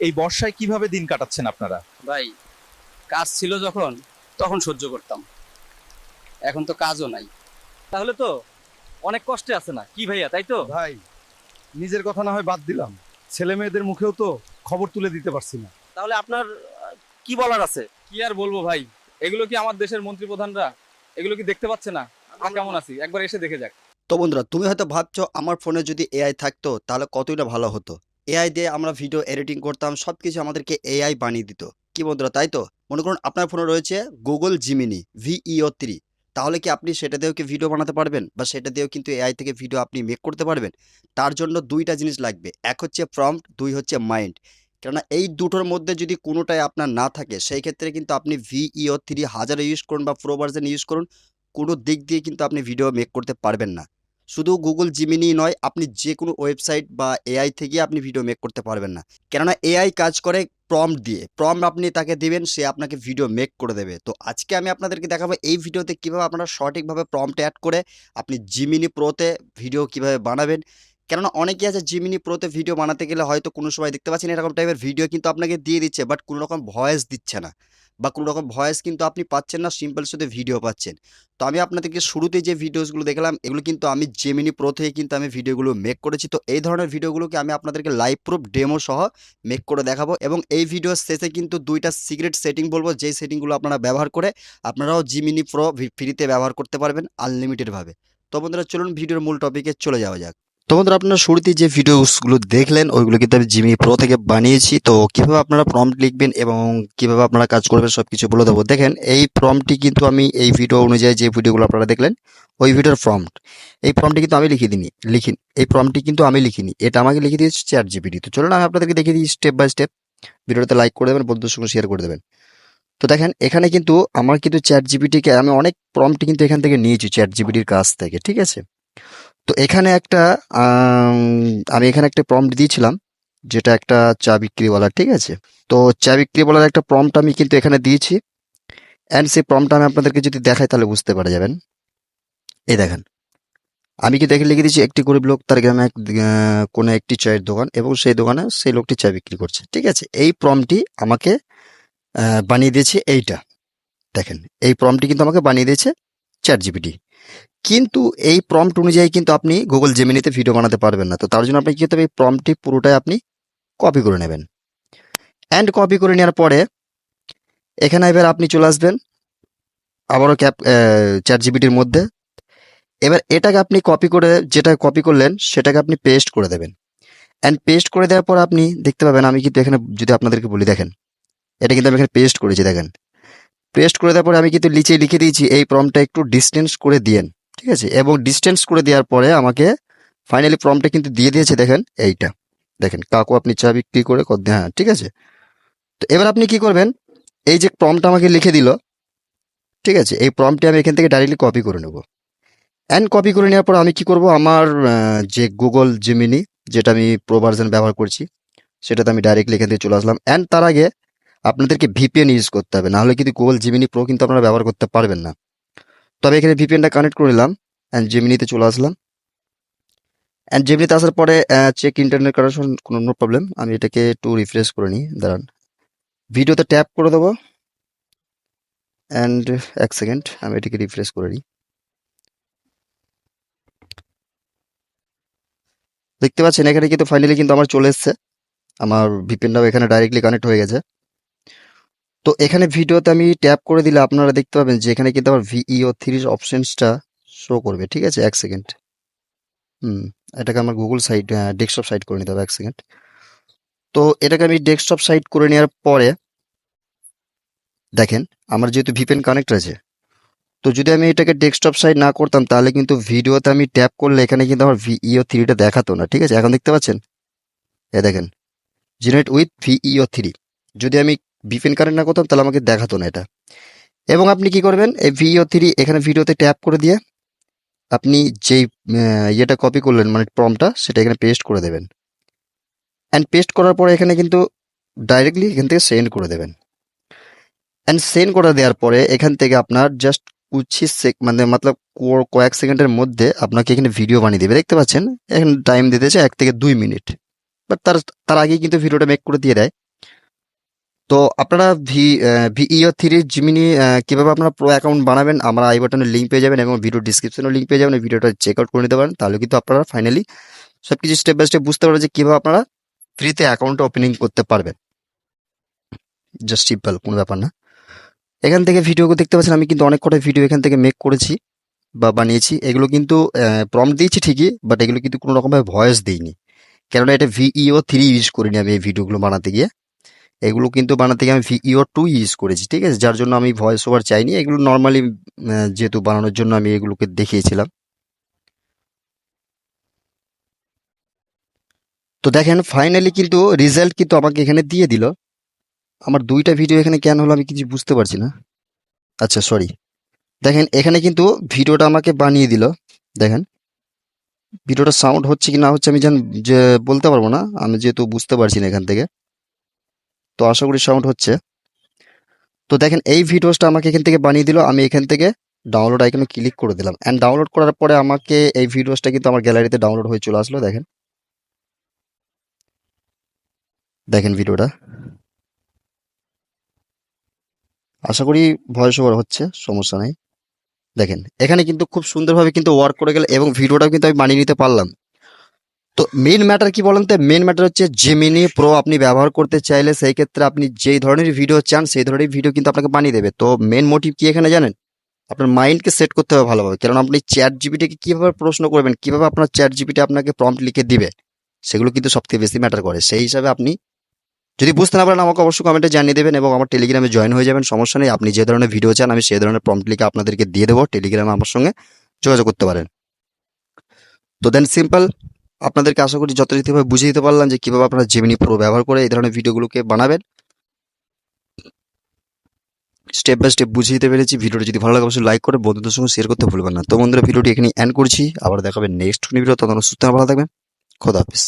এই বর্ষায় কীভাবে দিন কাটাচ্ছেন আপনারা? ভাই কাজ ছিল যখন তখন সহ্য করতাম। এখন তো কাজও নাই। তাহলে তো অনেক কষ্টে আছে না? কি ভাইয়া তাই তো? ভাই নিজের কথা না হয় বাদ দিলাম। ছেলে মেয়েদের মুখেও তো খবর তুলে দিতে পারছি না। তাহলে আপনার কি বলার আছে? কি আর বলব ভাই? এগুলো কি আমার দেশের মন্ত্রী প্রধানরা এগুলো কি দেখতে পাচ্ছে না? আমরা কেমন আছি? একবার এসে দেখে যাক। তো বন্ধুরা তুমি হয়তো ভাবছ আমার ফোনে যদি এআই থাকতো তাহলে কতই না ভালো হতো। এআই দিয়ে আমরা ভিডিও এডিটিং করতাম সব কিছু আমাদেরকে এআই বানিয়ে দিত। কি বন্ধুরা, তাই তো? মনে করুন আপনার ফোনে রয়েছে গুগল জিমিনি ভিইও থ্রি তাহলে কি আপনি সেটা দিয়েও কি ভিডিও বানাতে পারবেন? বা সেটা দিয়েও কিন্তু এআই থেকে ভিডিও আপনি মেক করতে পারবেন? তার জন্য দুইটা জিনিস লাগবে। এক হচ্ছে প্রম্পট দুই হচ্ছে মাইন্ড কেননা এই দুটোর মধ্যে যদি কোনোটাই আপনার না থাকে, সেই ক্ষেত্রে কিন্তু আপনি ভিইও থ্রি হাজার ইউজ করুন বা প্রো ভার্জন ইউজ করুন, কোনো দিক দিয়ে কিন্তু আপনি ভিডিও মেক করতে পারবেন না। শুধু গুগল জিমিনি নয়, আপনি যে কোনো ওয়েবসাইট বা এআই থেকে আপনি ভিডিও মেক করতে পারবেন না। কেননা এআই কাজ করে প্রম্পট দিয়ে। প্রম্পট আপনি তাকে দিবেন, সে আপনাকে ভিডিও মেক করে দেবে। তো আজকে আমি আপনাদেরকে দেখাবো এই ভিডিওতে কীভাবে আপনারা সঠিকভাবে প্রম্পট অ্যাড করে আপনি জিমিনি প্রোতে ভিডিও কীভাবে বানাবেন। কেননা অনেকে আছে জিমিনি প্রোতে ভিডিও বানাতে গেলে হয়তো কোনো সময় দেখতে পাচ্ছেন এরকম টাইপের ভিডিও কিন্তু আপনাকে দিয়ে দিচ্ছে বাট কোনো রকম ভয়েস দিচ্ছে না। বা কোনো রকম ভয়েস কিন্তু আপনি পাচ্ছেন না সিম্পল শুধু ভিডিও পাচ্ছেন। তো আমি আপনাদেরকে শুরুতে যে ভিডিওসগুলো দেখলাম, এগুলো কিন্তু আমি জেমিনি প্রো থেকে কিন্তু আমি ভিডিওগুলো মেক করেছি। তো এই ধরনের ভিডিওগুলোকে আমি আপনাদেরকে লাইভ প্রুফ ডেমো সহ মেক করে দেখাবো এবং এই ভিডিওর শেষে কিন্তু দুইটা সিক্রেট সেটিং বলব, যেই সেটিংগুলো আপনারা ব্যবহার করে আপনারাও জিমিনি প্রো ফ্রিতে ব্যবহার করতে পারবেন আনলিমিটেডভাবে তো বন্ধুরা, চলুন ভিডিওর মূল টপিকে চলে যাওয়া যাক। তো বন্ধুরা, আপনারা শুরুতে যে ভিডিওসগুলো দেখলেন, ওইগুলো কিন্তু আমি জিমি প্রো থেকে বানিয়েছি। তো কীভাবে আপনারা প্রম্পট লিখবেন এবং কীভাবে আপনারা কাজ করবেন সব কিছু বলে দেবো। দেখেন, এই প্রম্পটটি কিন্তু আমি এই ভিডিও অনুযায়ী যে ভিডিওগুলো আপনারা দেখলেন, ওই ভিডিওর প্রম্পট এই প্রম্পটটি কিন্তু আমি লিখে দিইনি লিখিন এই প্রম্পটটি কিন্তু আমি লিখিনি। এটা আমাকে লিখে দিয়েছে চ্যাট জিপিটি তো চলুন, আমি আপনাদেরকে দেখিয়ে দিই স্টেপ বাই স্টেপ ভিডিওতে লাইক করে দেবেন, বন্ধুদের সঙ্গে শেয়ার করে দেবেন। তো দেখেন, এখানে কিন্তু আমার কিন্তু চ্যাট জিপিটিকে আমি অনেক প্রম্পট কিন্তু এখান থেকে নিয়েছি চ্যাট জিপিটির কাছ থেকে, ঠিক আছে? তো এখানে একটা, আমি এখানে একটা প্রম্পট দিয়েছিলাম, যেটা একটা চা বিক্রিওয়ালা ঠিক আছে? তো চা বিক্রিওয়ালার একটা প্রম্পট আমি কিন্তু এখানে দিয়েছি। অ্যান্ড সেই প্রম্পটটা আমি আপনাদেরকে যদি দেখাই, তাহলে বুঝতে পারা যাবেন। এই দেখেন, আমি কি দেখে লিখে দিয়েছি, একটি গরিব লোক তার গ্রামে এক কোনো একটি চায়ের দোকান এবং সেই দোকানে সেই লোকটি চা বিক্রি করছে, ঠিক আছে? এই প্রম্পটটি আমাকে বানিয়ে দিয়েছে এইটা। দেখেন, এই প্রম্পটটি কিন্তু আমাকে বানিয়ে দিয়েছে চ্যাট জিপিটি কিন্তু এই প্রম্পট অনুযায়ী কিন্তু আপনি গুগল জেমিনিতে ভিডিও বানাতে পারবেন না। তো তার জন্য আপনি কি করতে হবে? এই প্রম্পটটি পুরোটাই আপনি কপি করে নেবেন। অ্যান্ড কপি করে নেওয়ার পরে এখানে এবার আপনি চলে আসবেন আবারও ক্যাপ চ্যাট জিবিটির মধ্যে। এবার এটাকে আপনি কপি করে যেটা কপি করলেন, সেটাকে আপনি পেস্ট করে দেবেন। অ্যান্ড পেস্ট করে দেওয়ার পর আপনি দেখতে পাবেন, আমি কিন্তু এখানে যদি আপনাদেরকে বলি, দেখেন, এটা কিন্তু আমি এখানে পেস্ট করেছি, দেখেন। পেস্ট করে দেওয়ার পরে আমি কিন্তু নিচে লিখে দিয়েছি, এই প্রমটা একটু ডিস্টেন্স করে দিয়েন, ঠিক আছে? এবং ডিস্টেন্স করে দেওয়ার পরে আমাকে ফাইনালি প্রমটা কিন্তু দিয়ে দিয়েছে, দেখেন, এইটা। দেখেন, কাকু আপনি চা বিক্রি করে হ্যাঁ ঠিক আছে? তো এবার আপনি কি করবেন? এই যে প্রমটা আমাকে লিখে দিল, ঠিক আছে? এই প্রমটি আমি এখান থেকে ডাইরেক্টলি কপি করে নেব। অ্যান্ড কপি করে নেওয়ার পর আমি কি করব? আমার যে গুগল জিমিনি যেটা আমি প্রো ভার্জন ব্যবহার করছি, সেটাতে আমি ডাইরেক্টলি এখান থেকে চলে আসলাম। অ্যান্ড তার আগে আপনাদেরকে ভিপিএন ইউজ করতে হবে। নাহলে কিন্তু গুগল জিমিনি প্রো কিন্তু আপনারা ব্যবহার করতে পারবেন না। তবে এখানে ভিপিএনটা কানেক্ট করে নিলাম অ্যান্ড জিমিনিতে চলে আসলাম। অ্যান্ড জিমিনিতে আসার পরে চেক ইন্টারনেট কানেকশন কোনো নো প্রবলেম আমি এটাকে একটু রিফ্রেশ করে নিই। দাঁড়ান। ভিডিওতে ট্যাপ করে দেবো। অ্যান্ড এক সেকেন্ড আমি এটাকে রিফ্রেশ করে নিই। দেখতে পাচ্ছেন, এখানে কিন্তু ফাইনালি কিন্তু আমার চলে এসছে। আমার ভিপিএনটাও এখানে ডাইরেক্টলি কানেক্ট হয়ে গেছে। তো এখানে ভিডিওতে আমি ট্যাপ করে দিলে আপনারা দেখতে পাবেন যে এখানে কিন্তু আমার ভিইও থ্রির অপশনসটা শো করবে, ঠিক আছে? এক সেকেন্ড হুম, এটাকে আমার গুগল সাইট ডেস্কটপ সাইট করে নিতে হবে, এক সেকেন্ড তো এটাকে আমি ডেস্কটপ সাইট করে নেওয়ার পরে, দেখেন, আমার যেহেতু ভিপেন কানেক্ট আছে, তো যদি আমি এটাকে ডেস্কটপ সাইট না করতাম, তাহলে কিন্তু ভিডিওতে আমি ট্যাপ করলে এখানে কিন্তু আমার ভিইও থ্রিটা দেখাতো না, ঠিক আছে? এখন দেখতে পাচ্ছেন? এ দেখেন জেনারেট উইথ ভিইও থ্রি যদি আমি ভিপেন কানেক্ট না করতাম, তাহলে আমাকে দেখাতো না এটা। এবং আপনি কি করবেন, এই ভিও থ্রি এখানে ভিডিওতে ট্যাপ করে দিয়ে আপনি যেই ইয়েটা কপি করলেন মানে প্রমটা সেটা এখানে পেস্ট করে দেবেন। অ্যান্ড পেস্ট করার পরে এখানে কিন্তু ডাইরেক্টলি এখান থেকে সেন্ড করে দেবেন। অ্যান্ড সেন্ড করে দেওয়ার পরে এখান থেকে আপনার জাস্ট কুচি সেক মানে মতলব কয়েক সেকেন্ডের মধ্যে আপনাকে এখানে ভিডিও বানিয়ে দেবে। দেখতে পাচ্ছেন, এখানে টাইম দিতেছে এক থেকে দুই মিনিট। বাট তার তার আগেই কিন্তু ভিডিওটা মেক করে দিয়ে দেয়। তো আপনারা ভি ভিইও থ্রি জিমিনি কীভাবে আপনারা প্রো অ্যাকাউন্ট বানাবেন, আমরা আই বাটনে লিঙ্ক পেয়ে যাবেন এবং ভিডিও ডিসক্রিপশনের লিঙ্ক পেয়ে যাবেন ভিডিওটা চেক আউট করে নিতে পারেন, তাহলে কিন্তু আপনারা ফাইনালি সব কিছু স্টেপ বাই স্টেপ বুঝতে পারবেন যে কীভাবে আপনারা ফ্রিতে অ্যাকাউন্ট ওপেনিং করতে পারবেন। জাস্ট সিম্পল কোনো ব্যাপার না। এখান থেকে ভিডিও দেখতে পাচ্ছেন, আমি কিন্তু অনেক কটা ভিডিও এখান থেকে মেক করেছি বা বানিয়েছি। এগুলো কিন্তু প্রম দিয়েছি ঠিকই বাট এগুলো কিন্তু কোনো রকমভাবে ভয়েস দিইনি। কেননা এটা ভিইও থ্রি ইউজ করিনি আমি এই ভিডিওগুলো বানাতে গিয়ে। এগুলো কিন্তু বানাতে গিয়ে আমি ভিইও টু ইউজ করেছি, ঠিক আছে? যার জন্য আমি ভয়েস ওভার চাইনি। এগুলো নর্মালি যেহেতু বানানোর জন্য আমি এগুলোকে দেখিয়েছিলাম। তো দেখেন ফাইনালি কিন্তু রেজাল্ট কিন্তু আমাকে এখানে দিয়ে দিল। আমার দুইটা ভিডিও এখানে কেন হলো আমি কিছু বুঝতে পারছি না। আচ্ছা সরি দেখেন, এখানে কিন্তু ভিডিওটা আমাকে বানিয়ে দিল। দেখেন, ভিডিওটা সাউন্ড হচ্ছে কি না হচ্ছে আমি জান যে, বলতে পারব না। আমি যেহেতু বুঝতে পারছি না এখান থেকে। তো আশা করি সাউন্ড হচ্ছে। তো দেখেন, এই ভিডিওসটা আমাকে এখান থেকে বানিয়ে দিল। আমি এখান থেকে ডাউনলোড আইকনে ক্লিক করে দিলাম। অ্যান্ড ডাউনলোড করার পরে আমাকে এই ভিডিওসটা কিন্তু আমার গ্যালারিতে ডাউনলোড হয়ে চলে আসলো, দেখেন। দেখেন ভিডিওটা আশা করি ভয়েস ওভার হচ্ছে, সমস্যা নেই। দেখেন, এখানে কিন্তু খুব সুন্দরভাবে কিন্তু ওয়ার্ক করে গেল এবং ভিডিওটাও কিন্তু আমি বানিয়ে নিতে পারলাম। তো মেন ম্যাটার কি বলেন তো? মেন ম্যাটার হচ্ছে জেমিনি প্রো আপনি ব্যবহার করতে চাইলে সেই ক্ষেত্রে আপনি যেই ধরনের ভিডিও চান, সেই ধরনের ভিডিও কিন্তু আপনাকে বানিয়ে দেবে। তো মেন মোটিভ কি এখানে জানেন? আপনার মাইন্ডকে সেট করতে হবে ভালোভাবে। কারণ আপনি চ্যাট জিবিটিকে কীভাবে প্রশ্ন করবেন, কীভাবে আপনার চ্যাট জিবিটি আপনাকে প্রম্পট লিখে দিবে, সেগুলো কিন্তু সবথেকে বেশি ম্যাটার করে। সেই হিসাবে আপনি যদি বুঝতে না পারেন, আমাকে অবশ্যই কমেন্টে জানিয়ে দেবেন এবং আমার টেলিগ্রামে জয়েন হয়ে যাবেন। সমস্যা নেই, আপনি যে ধরনের ভিডিও চান, আমি সেই ধরনের প্রম্পট লিখে আপনাদেরকে দিয়ে দেবো। টেলিগ্রামে আমার সঙ্গে যোগাযোগ করতে পারেন। তো দেন সিম্পল আপনাদেরকে আশা করি যথাযথভাবে বুঝিয়ে দিতে পারলাম যে কীভাবে আপনারা জেমিনি প্রো ব্যবহার করে এই ধরনের ভিডিওগুলোকে বানাবেন। স্টেপ বাই স্টেপ বুঝিয়ে দিতে পেরেছি। ভিডিওটি যদি ভালো লাগে, অবশ্যই লাইক করে বন্ধুদের সঙ্গে শেয়ার করতে ভুলবেন না। তো বন্ধুরা, ভিডিওটি এখানে এন্ড করছি। আবার দেখাবেন নেক্সট ভিডিও তখন সুস্থ ভালো থাকবেন। খোদা হাফিজ।